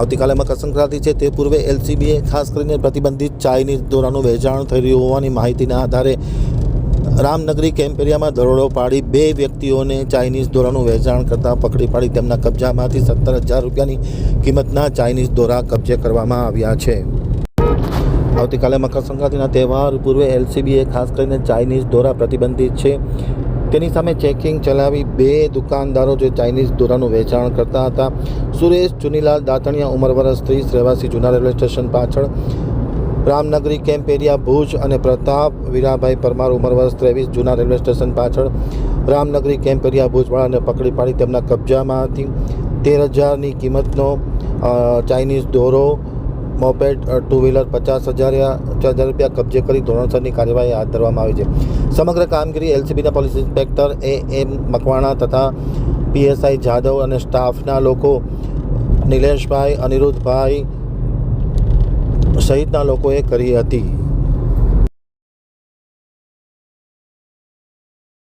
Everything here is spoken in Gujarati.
આવતીકાલે મકરસંક્રાંતિ છે. તે પૂર્વે એલસીબીએ ખાસ કરીને પ્રતિબંધિત ચાઇનીઝ દોરાનું વેચાણ થઈ રહ્યું હોવાની માહિતીના આધારે રામનગરી કેમ્પ એરિયામાં દરોડો પાડી બે વ્યક્તિઓને ચાઇનીઝ દોરાનું વેચાણ કરતા પકડી પાડી તેમના કબજામાંથી સત્તર હજાર રૂપિયાની કિંમતના ચાઇનીઝ દોરા કબજે કરવામાં આવ્યા છે. આવતીકાલે મકરસંક્રાંતિના તહેવાર પૂર્વે એલસીબીએ ખાસ કરીને ચાઇનીઝ દોરા પ્રતિબંધિત છે. તેની સામે ચેકિંગ ચલાવી બે દુકાનદારો જે ચાઇનીઝ દોરાનું વેચાણ કરતા હતા. સુરેશ ચુનીલાલ દાતણિયા, ઉંમર વરસ ત્રીસ, રહેવાસી જૂના રેલવે સ્ટેશન પાછળ. રામનગરી કેમ્પ એરિયા ભુજ અને પ્રતાપ વીરાભાઈ પરમાર, ઉંમર વર્ષ ત્રેવીસ જૂના રેલવે સ્ટેશન પાછળ. રામનગરી કેમ્પ એરિયા ભુજવાળાને પકડી પાડી તેમના કબજામાં હતી તેર હજારની કિંમતનો ચાઇનીઝ દોરો મોપેડ ટુ વ્હીલર પચાસ હજાર હજાર રૂપિયા કબજે કરી ધોરણસરની કાર્યવાહી હાથ ધરવામાં આવી છે. સમગ્ર કામગીરી એલસીબીના police inspector A M Makwana તથા પીએસઆઈ જાદવ અને સ્ટાફના લોકો નિલેશભાઈ, અનિરુદ્ધભાઈ સહિતના લોકોએ કરી હતી.